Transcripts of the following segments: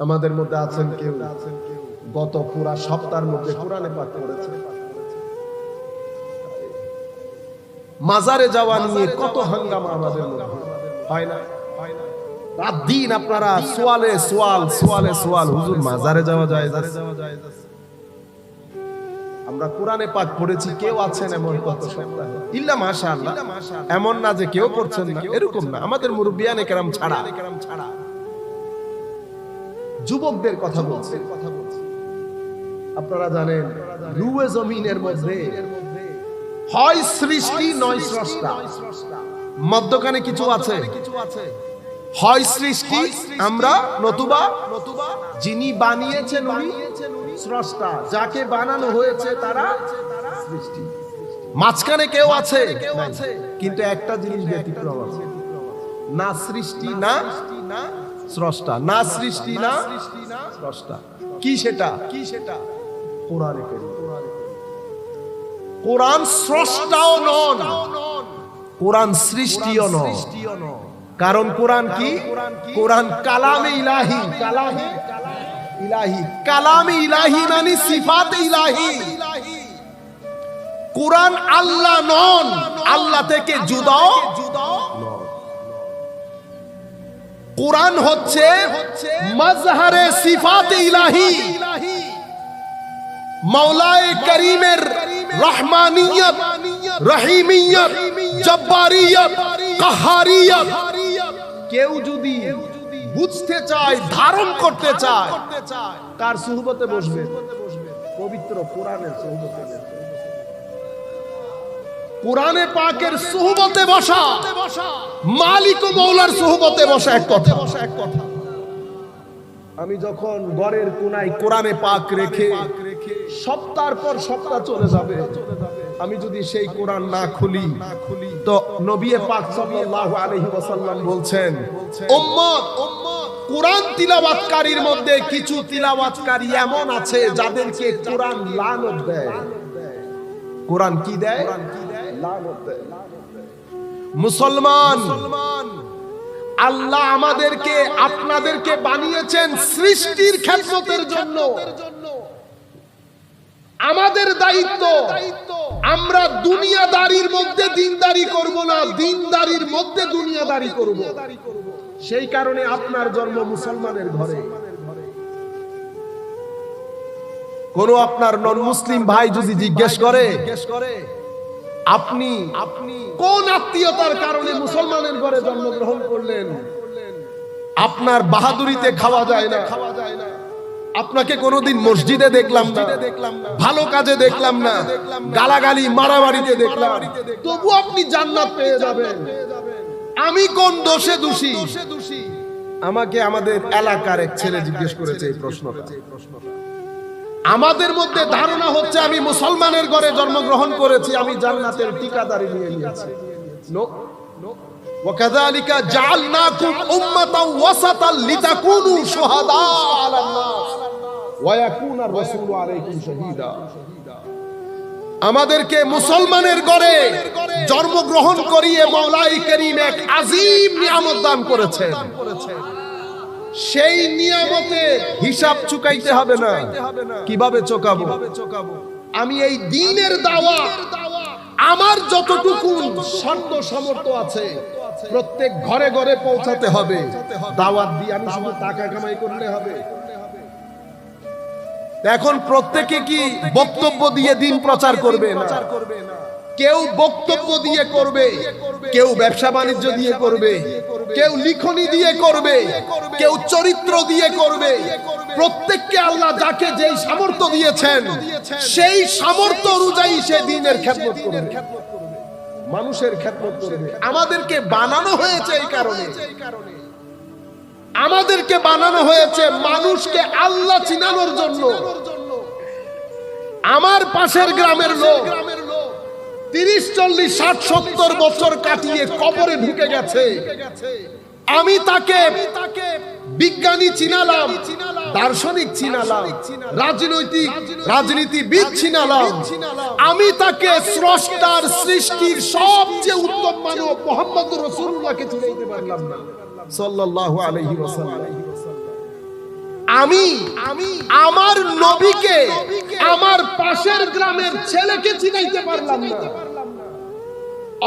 আমাদের মধ্যে আছেন কেউ? গত পুরা সপ্তাহের মধ্যে কোরআনে পাঠ করেছে। মাজারে যাওয়া নিয়ে কত হাঙ্গামা আমাদের মধ্যে। হয় না? দিন আপনারা সোয়ালে সোয়াল সোয়ালে সোয়াল। হুজুর, মাজারে যাওয়া যায় আমরা কোরআনে পাক পড়েছি, কেউ আছেন এমন কত ইল্লা মাশাআল্লাহ। এমন না যে কেউ করছেন না, এরকম না। আমাদের মুরব্বিয়ানে কেরাম ছাড়া। যুবকদের কথা বলছি। আপনারা জানেন রুয়ে জমিনের মধ্যে হয় সৃষ্টি নয় স্রষ্টা। মধ্যখানে কিছু আছে? হয় সৃষ্টি আমরা নতুবা নতুবা যিনি বানিয়েছেন উনি স্রষ্টা যাকে বানানো হয়েছে তারা সৃষ্টি। মাঝখানে কেউ আছে। কিন্তু একটা জিনিস ব্যতিক্রম আছে। না সৃষ্টি না স্রষ্টা। না সৃষ্টি না স্রষ্টা। কি সেটা? কি সেটা? কোরআনে কোরআন স্রষ্টাও নন। কোরআন সৃষ্টিও নন। কারণ কোরআন কি? কোরআন কালামে ইলাহি। কালামে ইলাহি। কালামে ইলাহি মানে সিফাত ইলাহি। কোরআন আল্লাহ নন। আল্লাহ থেকে জুদাও কোরআন হচ্ছে মজহারে সিফাত ইলাহি। করিমের রহমানিয়ত, রহিমিয়ত, জব্বারিয়ত, কাহারিয়ত। কেউ যদি বুঝতে চায়, ধারণ করতে চায় কার সুহবতে বসবে। পবিত্র কোরআনের সুহবতে কোরআনে পাকের সুহবতে বসা, মালিক ও মৌলার সুহবতে বসা এক কথা। আমি যখন ঘরের কোনায় কোরআনে পাক রেখে সপ্তাহ পর সপ্তাহ চলে যাবে, আমি যদি সেই কোরআন না খুলি, তো নবী পাক সাল্লাল্লাহু আলাইহি ওয়াসাল্লাম বলছেন, উম্মত, কোরআন তিলাওয়াতকারীর মধ্যে কিছু তিলাওয়াতকারী এমন আছে যাদেরকে কোরআন লানত দেয়। কোরআন কি দেয়? মুসলমান, আল্লাহ আমাদেরকে, আপনাদেরকে বানিয়েছেন সৃষ্টির খেদমতের জন্য। আমাদের দায়িত্ব, আমরা দুনিয়াদারির মধ্যে দিনদারি করব না, দিনদারির মধ্যে দুনিয়াদারি করব। সেই কারণে আপনার জন্ম মুসলমানের ঘরে। কোন আপনার নন মুসলিম ভাই যদি জিজ্ঞেস করে আপনি আপনি কোন আত্মীয়তার কারণে মুসলমানের ঘরে জন্মগ্রহণ করলেন? আপনার বাহাদুরিতে খাওয়া যায় না খাওয়া যায় না। আপনাকে কোনোদিন মসজিদে দেখলাম না। ভালো কাজে দেখলাম না। গালাগালি, মারামারিতে দেখলাম। তবু আপনি জান্নাত পেয়ে যাবেন। আমি কোন দোষে দোষী? আমাকে আমাদের এলাকার এক ছেলে জিজ্ঞেস করেছে এই প্রশ্নটা। আমাদের মধ্যে ধারণা হচ্ছে আমি মুসলমানের ঘরে জন্মগ্রহণ করেছি আমি জান্নাতের ঠিকাদারি নিয়ে নিয়েছি নো وكذلك جعلناكم أمة وسطا لتكونوا شهداء على الناس ويكون الرسول عليكم شهيدا আমাদেরকে মুসলমানের ঘরে জন্মগ্রহণ করিয়ে মৌলাই করিম এক আজিম নিয়ামত দান করেছেন সেই নিয়ামতে হিসাব চুকাইতে হবে না। কীভাবে চোকাবো? আমি এই দিনের দাওয়া, আমার যতটুকু শর্ত সামর্থ্য আছে, প্রত্যেক ঘরে ঘরে পৌঁছাতে হবে। দাওয়াত দিয়ে আমি শুধু টাকা কামাই করলে হবে। এখন প্রত্যেকে কি বক্তব্য দিয়ে দিন প্রচার করবে কেউ বক্তব্য দিয়ে করবে, কেউ ব্যবসা বাণিজ্য দিয়ে করবে কেউ লিখনি দিয়ে করবে। কেউ চরিত্র দিয়ে করবে। প্রত্যেককে আল্লাহ যাকে যেই সামর্থ্য দিয়েছেন সেই সামর্থ্য অনুযায়ী সে দিনের খ্যাতমত করবে। মানুষের খ্যাতমত করবে। আমাদেরকে বানানো হয়েছে এই কারণে। আমাদেরকে বানানো হয়েছে মানুষকে আল্লাহ চিনানোর জন্য। আমার পাশের গ্রামের লোক। তিরিশ, চল্লিশ, ষাট, সত্তর বছর কাটিয়ে কবরে ঢুকে গেছে। আমি তাকে বিজ্ঞানী চিনালাম, দার্শনিক চিনালাম, রাজনৈতিক রাজনীতিবিদ চিনালাম। আমি তাকে স্রষ্টার সৃষ্টির সবচেয়ে উত্তম মানব মোহাম্মদ রসুল্লাহকে চিনাইতে পারলাম না। সাল্লাল্লাহু আলাইহি ওয়াসাল্লাম। আমি আমি আমার নবীকে, আমার পাশের গ্রামের ছেলেকে চিনাইতে পারলাম না।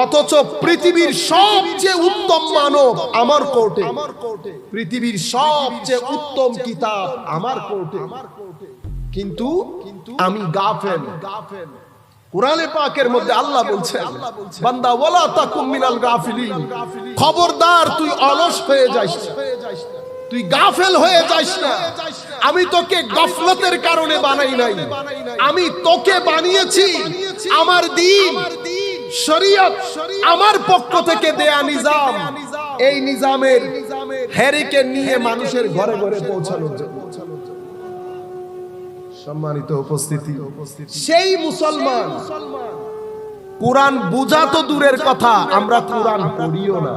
অথচ পৃথিবীর সবচেয়ে উত্তম মানব আমার কোর্টে। পৃথিবীর সবচেয়ে উত্তম কিতাব আমার কোর্টে। কিন্তু আমি গাফেল। কোরআনে পাকের মধ্যে আল্লাহ বলছেন, বান্দা, ওয়ালা তাকুম মিনাল গাফিলিন। খবরদার, তুই অলস হয়ে যাস না। তুই গাফেল হয়ে যাস না। আমি তোকে গফলতের কারণে বানাই নাই। আমি তোকে বানিয়েছি আমার দিন। শরীয়ত আমার পক্ষ থেকে দেয়া নিজাম। এই নিজামের হ্যারিকে নিয়ে মানুষের ঘরে ঘরে জন্য। সম্মানিত উপস্থিতি। সেই মুসলমান, কোরআন বুঝা তো দূরের কথা, আমরা কোরআন পড়িও না।